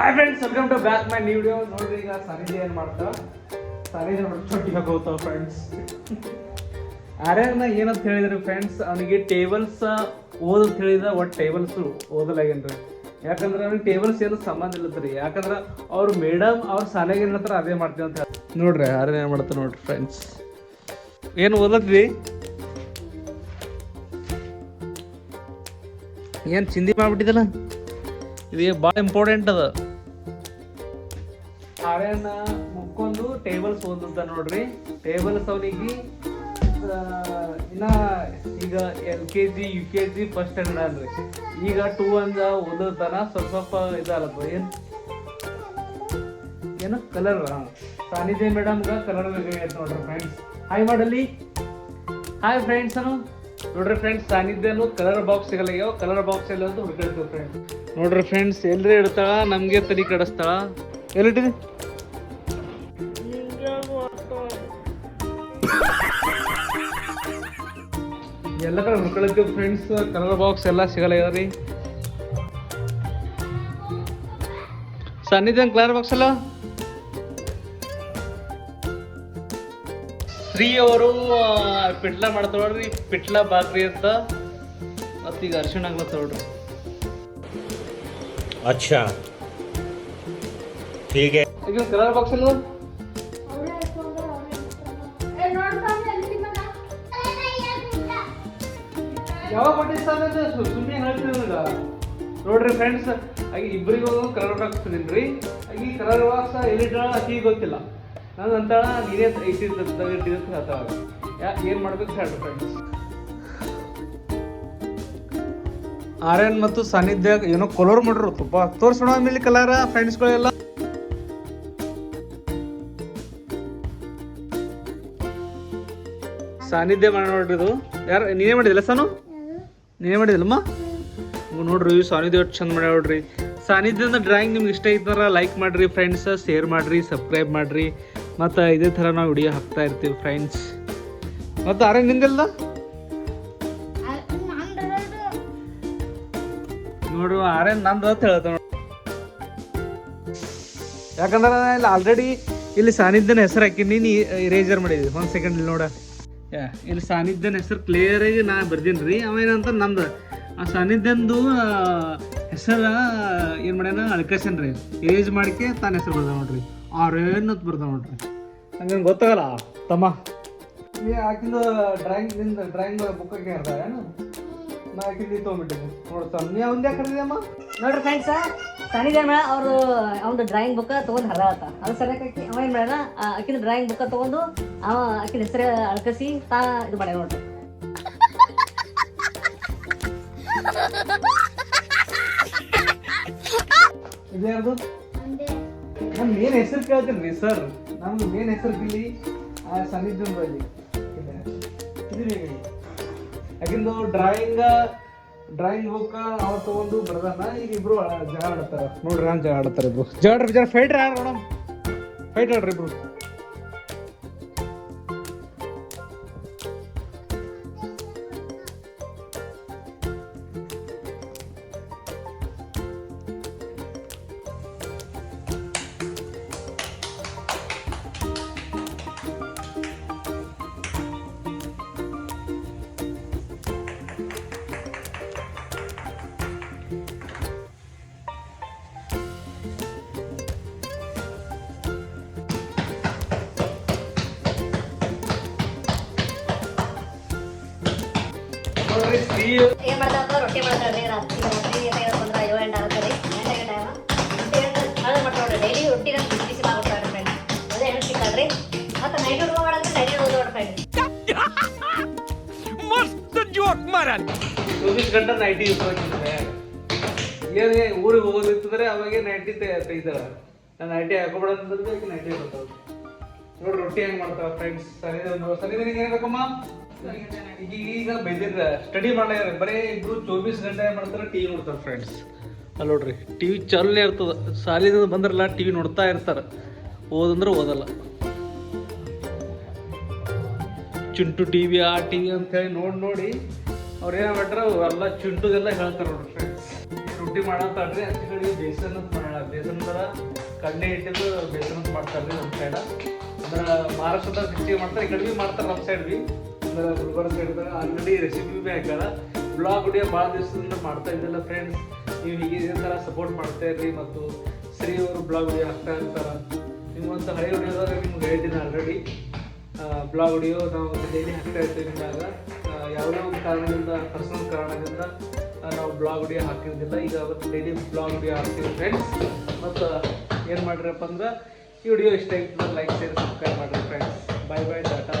Hi friends welcome to back my new video ನೋಡ್ರಿ ಈಗ ಸರಿಜಿ ಏನು ಮಾಡ್ತಾ? ನೋಡಿ ಚೊಟ್ಟಿ ಹೋಗ್ತಾವ ಫ್ರೆಂಡ್ಸ್ ಏನು ಏನಂತ ಹೇಳಿದ್ರು ಫ್ರೆಂಡ್ಸ್ ಅವನಿಗೆ ಟೇಬಲ್ಸ್ ಓದಂತ ಹೇಳಿದ ಒಟ್ಟು ಟೇಬಲ್ಸ್ ಓದಲಾಗೇನ್ರಿ ಯಾಕಂದ್ರೆ ಅವ್ನಿಗೆ ಟೇಬಲ್ಸ್ ಏನು ಸಂಬಂಧ ಇಲ್ಲತ್ರಿ ಯಾಕಂದ್ರೆ ಅವ್ರ ಮೇಡಮ್ ಅವ್ರ ಶಾಲೆಗೆ ಏನಂತಾರ ಅದೇ ಮಾಡ್ತೀವಿ ಅಂತ ನೋಡ್ರಿ ಅರೇನ ಏನು ಮಾಡ್ತಾರೆ ನೋಡ್ರಿ ಫ್ರೆಂಡ್ಸ್ ಏನು ಓದತ್ರಿ? ಏನು ಚಿಂದಿ ಮಾಡ್ಬಿಟ್ಟಿದಲ್ಲ? ಇದು ಭಾಳ ಇಂಪಾರ್ಟೆಂಟ್ ಅದ. ಆರ್ಯನ ಮುಕ್ಕೊಂಡು ಟೇಬಲ್ಸ್ ಓದುತ್ತ ನೋಡ್ರಿ. ಟೇಬಲ್ಸ್ ಅವನಿಗೆ ಇನ್ನ ಈಗ L K G U K G first standard ಅಲ್ರಿ. ಈಗ ಟೂ ಅಂದ ಓದೋತನ ಸ್ವಲ್ಪ ಸ್ವಲ್ಪ ಇದಲ್ಲಪ್ಪ ಏನು? ಏನು? ಕಲರ್ ಸಾನಿಧ್ಯ ಮೇಡಮ್ಗೆ ಕಲರ್ ಬೇಕಾಗೈತೆ ನೋಡ್ರಿ ಫ್ರೆಂಡ್ಸ್ ಹಾಯ್ ಮಾಡಲಿ ಹಾಯ್ ಫ್ರೆಂಡ್ಸ್ ಅನು ನೋಡ್ರಿ ಫ್ರೆಂಡ್ಸ್ ಸಾನಿಧ್ಯನು ಕಲರ್ ಬಾಕ್ಸ್ ಸಿಗಲ್ಲ ಕಲರ್ ಬಾಕ್ಸ್ ಎಲ್ಲ ಅಂತ ಹುಡುಕಿರ್ತೀವಿ ಫ್ರೆಂಡ್ಸ್ ನೋಡ್ರಿ ಫ್ರೆಂಡ್ಸ್ ಎಲ್ರಿ ಇಡ್ತಾಳ ನಮಗೆ ತಲೆ ಕಡಿಸ್ತಾಳ. ಎಲ್ಲಿಟ್ಟಿದ್ದಿ? ಎಲ್ಲ ಕಡೆ ಹುಡ್ಕೊಳಕ್ಕೆ ಫ್ರೆಂಡ್ಸ್ ಕಲರ್ ಬಾಕ್ಸ್ ಎಲ್ಲ ಸಿಗಲ್ಲ ರೀ ಸನ್ನಿಧಾನ ಕಲರ್ ಬಾಕ್ಸ್ ಅಲ್ಲ? ಶ್ರೀ ಅವರು ಪಿಟ್ಲ ಮಾಡ್ತಾರ ನೋಡ್ರಿ ಪಿಟ್ಲ ಬಾಕ್ರಿ ಅಂತ. ಮತ್ತೀಗ ಅರ್ಶಿಣ ಆಗ್ಲತ್ತ ನೋಡ್ರಿ ಅಚ್ಚಾ. ಹೀಗೆ. ಕಲರ್ ಬಾಕ್ಸ್ ಅಲ್ವಾ? ಯಾವಾಗ ಕೊಟ್ಟಿದ್ದ ಸುಮ್ಮನೆ ನೋಡ್ರಿ ಫ್ರೆಂಡ್ಸ್ ಆಗಿ ಇಬ್ಬರಿಗೂ ಕಲರ್ ಬಾಕ್ಸ್ ತಿನ್ರಿ ಆಗಿ ಕಲರ್ ಬಾಕ್ಸ್ ಎಲ್ಲಿಟ್ಟಾಳ ಅತಿ ಗೊತ್ತಿಲ್ಲ. ನಾನು ಅಂತಾಳ ನೀನೇ ಐತಿದ್ದಾಗ ಹೇಳ್ತಾಳ ಯಾ ಏನು ಮಾಡ್ಬೇಕು ಹೇಳ್ರಿ ಫ್ರೆಂಡ್ಸ್ ಆರ್ಯನ್ ಮತ್ತು ಸಾನಿಧ್ಯ ಏನೋ ಕಲರ್ ಮಾಡ್ರು ತುಪ್ಪ. ತೋರಿಸೋಣ ಆಮೇಲೆ ಕಲರ ಫ್ರೆಂಡ್ಸ್ಗಳೆಲ್ಲ ಸಾನ್ನಿಧ್ಯ ಮಾಡ, ನೋಡ್ರಿ ಇದು. ಯಾರು, ನೀನೇ ಮಾಡಿದಿಲ್ಲ ಸಾನು? ನೀನೇ ಮಾಡಿದಿಲ್ಲಮ್ಮ ನೋಡ್ರಿ ಇವ್ ಸಾನ್ನಿಧ್ಯ ಎಷ್ಟು ಚಂದ ಮಾಡ್ಯಾ ನೋಡ್ರಿ. ಸಾನ್ನಿಧ್ಯದ ಡ್ರಾಯಿಂಗ್ ನಿಮ್ಗೆ ಇಷ್ಟ ಐತಂದ್ರೆ ಲೈಕ್ ಮಾಡ್ರಿ ಫ್ರೆಂಡ್ಸ್ ಶೇರ್ ಮಾಡ್ರಿ ಸಬ್ಸ್ಕ್ರೈಬ್ ಮಾಡ್ರಿ. ಮತ್ತು ಇದೇ ಥರ ನಾವು ವಿಡಿಯೋ ಹಾಕ್ತಾ ಇರ್ತೀವಿ ಫ್ರೆಂಡ್ಸ್ ಮತ್ತು ಆರ್ಯನ್ ನಿಂದಿಲ್ಲ ನೋಡು, ಆರ್ಯನ್ ನಂದು ಅಂತ ಹೇಳ್ತ ಯಾಕಂದ್ರೆ ಇಲ್ಲಿ ಆಲ್ರೆಡಿ ಇಲ್ಲಿ ಸಾನಿಧ್ಯನ ಹೆಸರು ಹಾಕಿ ನೀ ಇರೇಜರ್ ಮಾಡಿದ್ವಿ ಒಂದು ಸೆಕೆಂಡ್ ಇಲ್ಲಿ ನೋಡ. ಇಲ್ಲಿ ಸಾನಿಧ್ಯನ ಹೆಸರು ಕ್ಲಿಯರ್ ಆಗಿ ನಾ ಬರ್ದೀನಿ ರೀ. ಅವ ಏನಂತ ನಂದು ಆ ಸಾನಿಧ್ಯಂದು ಹೆಸರ, ಏನು ಮಾಡ್ಯಾನ, ಅಳ್ಕಸನ್ ರೀ. ಏಜ್ ಮಾಡಿಕೆ ತಾನ ಹೆಸರು ಬರ್ದ ನೋಡ್ರಿ. ಆರೇನ ಅಂತ ಬರ್ದ ನೋಡ್ರಿ. ಹಂಗೇನು ಗೊತ್ತಾಗಲ್ಲ, ತಮ್ಮ. ಈ ಆಕಿಂದು ಡ್ರಾಯಿಂಗ್ನಿಂದ ಡ್ರಾಯಿಂಗ್ ಬುಕ್ ಹೇಳ್ದ ಏನು ನಾ ಆಕಿಂದು ತೊಗೊಂಬಿಟ್ಟಿನಿ ನೋಡ್ತಾ ನೀ ಕರೆದಿದೆ ಕರೆದಿಯಮ್ಮ ನೋಡ್ರಿ ಫ್ರೆಂಡ್ಸ ಸನಿದೇವ್ ಮೇಡ ಅವರು ಅವ್ನ ಡ್ರಾಯಿಂಗ್ ಬುಕ್ ತಗೊಂಡು ಹರ ಆತ. ಅದು ಸರಿಯಾಗಿ ಅವ ಏನ್ ಮಾಡ್ಯಾನ? ಆಕಿನ ಡ್ರಾಯಿಂಗ್ ಬುಕ್ ತಗೊಂಡು ಅವ ಆಕಿನ ಹೆಸರು ಅಳ್ಕಸಿ ತಾ ಇದು ಮಾಡ್ಯಾನ ನೋಡ್ರಿ. ಇದ್ಯಾರ್ದು ನಮ್ಮ ಮೇನ್ ಹೆಸರು ಕೇಳ್ತೀನಿ ರೀ ಸರ್ ನಮ್ದು ಮೇನ್ ಹೆಸರು ಇಲ್ಲಿ ಆ ಸನ್ನಿಧ್ಯದಲ್ಲಿ ಇದು ಹೇಳಿ. ಯಾಕಿಂದು ಡ್ರಾಯಿಂಗ್ ಡ್ರಾಯಿಂಗ್ ಬುಕ್ ಅವ ತಗೊಂಡು ಬರ್ದಾನ ಈಗ ಇಬ್ರು ಜಗಳ ಆಡ್ತಾರ. ನೋಡ್ರಿ ಜಗಳ ಆಡ್ತಾರ ಇಬ್ರು. ಜಗಳ ಜಗಳ ಯಾರು ನೋಡಮ್ ಫೈಟ್ ಆಡ್ರಿ ಇಬ್ರು. ಏನ್ ಮಾಡ್ತಾರ ರೊಟ್ಟಿ ಮಾಡ್ತಾರೆ ರಾತ್ರಿ ರಾತ್ರಿ ಬಂದ್ರ ಏಳು ಎಂಟು ಆಗುತ್ತೆ ರೀ ಟೈಮ್ ಅದು ಮಾಡ್ತಾರ ಡೈಲಿ ರೊಟ್ಟಿ ಬಿಸಿ ಬಿಸಿ ಫ್ರೆಂಡ್ ಅದೇ ಹೆಣ್ಣು ಸಿಕ್ಕಲ್ರಿ ಮತ್ತೆ ನೈಟ್ ಹುಡುಗ ಮಾಡಂದ್ರೆ ನೈಟ್ ಓದಿ ನೋಡ್ರಿ ಫ್ರೆಂಡ್ ಚೌಬೀಸ್ ಗಂಟೆ ನೈಟಿ ಯೂಸ್ ಮಾಡ್ತಿದ್ರೆ ಏನೇ ಊರಿಗೆ ಹೋಗೋದಿತ್ತಂದ್ರೆ ಅವಾಗೆ ನೈಟಿ ತೆಗಿತಾಳ ನಾನು ನೈಟಿ ಹಾಕೋಬೇಡ ಅಂತಂದ್ರೆ ಈಗ ನೈಟಿ ಬರ್ತಾವ ನೋಡ್ರಿ ರೊಟ್ಟಿ ಹೆಂಗ್ ಮಾಡ್ತಾವ ಫ್ರೆಂಡ್ಸ್ ಸರಿ ಸರಿ ನಿನಗೆ ಏನ್ ಬೇಕಮ್ಮ ಈಗ ಬೆದಿರ ಸ್ಟಡಿ ಮಾಡ್ಲಾರ ಬರೀ ಇಬ್ರು ಚೌಬೀಸ್ ಗಂಟೆ ಮಾಡ್ತಾರೆ ಟಿವಿ ನೋಡ್ತಾರೆ ಫ್ರೆಂಡ್ಸ್ ಅಲ್ಲಿ ನೋಡ್ರಿ ಟಿವಿ ಚಲ್ಲೇ ಇರ್ತದ. ಸಾಲಿದಿಂದ ಬಂದ್ರಲ್ಲ ಟಿವಿ ನೋಡ್ತಾ ಇರ್ತಾರೆ. ಓದಂದ್ರೆ ಓದಲ್ಲ. ಚುಂಟು ಟಿವಿ ಆ ಟಿವಿ ಅಂತ ಹೇಳಿ ನೋಡಿ ನೋಡಿ ಅವ್ರು ಏನು ಮಾಡ್ರ ಎಲ್ಲ ಚುಂಟುದೆಲ್ಲ ಹೇಳ್ತಾರೆ ನೋಡ್ರಿ ಫ್ರೆಂಡ್ಸ್ ರೊಟ್ಟಿ ಮಾಡತ್ತಾಡ್ರಿ ಅಂತ ಹೇಳಿ ಬೇಸನ್ ಅಂತ ಮಾಡೋಣ ಬೇಸನ್ ಥರ ಕಣ್ಣೆ ಹಿಟ್ಟಿದ್ದು ಬೇಸನ್ ಅಂತ ಮಾಡ್ತಾರೆ ನಮ್ಮ ಸೈಡ ಅಂದ್ರೆ ಮಹಾರಾಷ್ಟ್ರದಾಗ ಹೆಚ್ಚಿಗೆ ಮಾಡ್ತಾರೆ ಕಡಿಮೆ ಮಾಡ್ತಾರೆ ನಮ್ಮ ಸೈಡ್ ಭೀ ಅಂದ್ರೆ ಗುಲ್ಬರ್ಗ ಸೈಡ್ದಾಗ ಆಲ್ರೆಡಿ ರೆಸಿಪಿ ಭೀ ಹಾಕ್ಯಾರ. ಬ್ಲಾಗ್ ವಿಡಿಯೋ ಭಾಳ ದಿವಸದಿಂದ ಮಾಡ್ತಾ ಇದ್ದಿಲ್ಲ ಫ್ರೆಂಡ್ಸ್ ನೀವು ಹೀಗೆ ಇದೇ ಥರ ಸಪೋರ್ಟ್ ಮಾಡ್ತಾ ಇರ್ರಿ ಮತ್ತು ಶ್ರೀ ಅವರು ಬ್ಲಾಗ್ ವಿಡಿಯೋ ಹಾಕ್ತಾ ಇರ್ತಾರೆ. ನಿಮ್ಗೊಂದು ಹಳೆ ವಿಡಿಯೋದಾಗ ನಿಮ್ಗೆ ಹೇಳಿದ್ದೀನಿ ಆಲ್ರೆಡಿ ಬ್ಲಾಗ್ ವಿಡಿಯೋ ನಾವು ಡೈಲಿ ಹಾಕ್ತಾ ಇರ್ತೀವಿ ಆಗ ಯಾವುದೋ ಒಂದು ಕಾರಣದಿಂದ ಪರ್ಸನಲ್ ಕಾರಣದಿಂದ ನಾವು ಬ್ಲಾಗ್ ವಿಡಿಯೋ ಹಾಕಿರ್ತಿಲ್ಲ ಈಗ ಅವತ್ತು ಡೈಲಿ ಬ್ಲಾಗ್ ವಿಡಿಯೋ ಹಾಕ್ತೀವಿ ಫ್ರೆಂಡ್ಸ್ ಮತ್ತು ಏನು ಮಾಡಿರಪ್ಪ ಅಂದ್ರೆ ವಿಡಿಯೋ ಇಷ್ಟ ಆಗಿತ್ತು ಲೈಕ್ ಶೇರ್ ಸಬ್ಸ್ಕ್ರೈಬ್ ಮಾಡಿರಿ ಫ್ರೆಂಡ್ಸ್ ಬೈ ಬೈ ಟಾಟಾ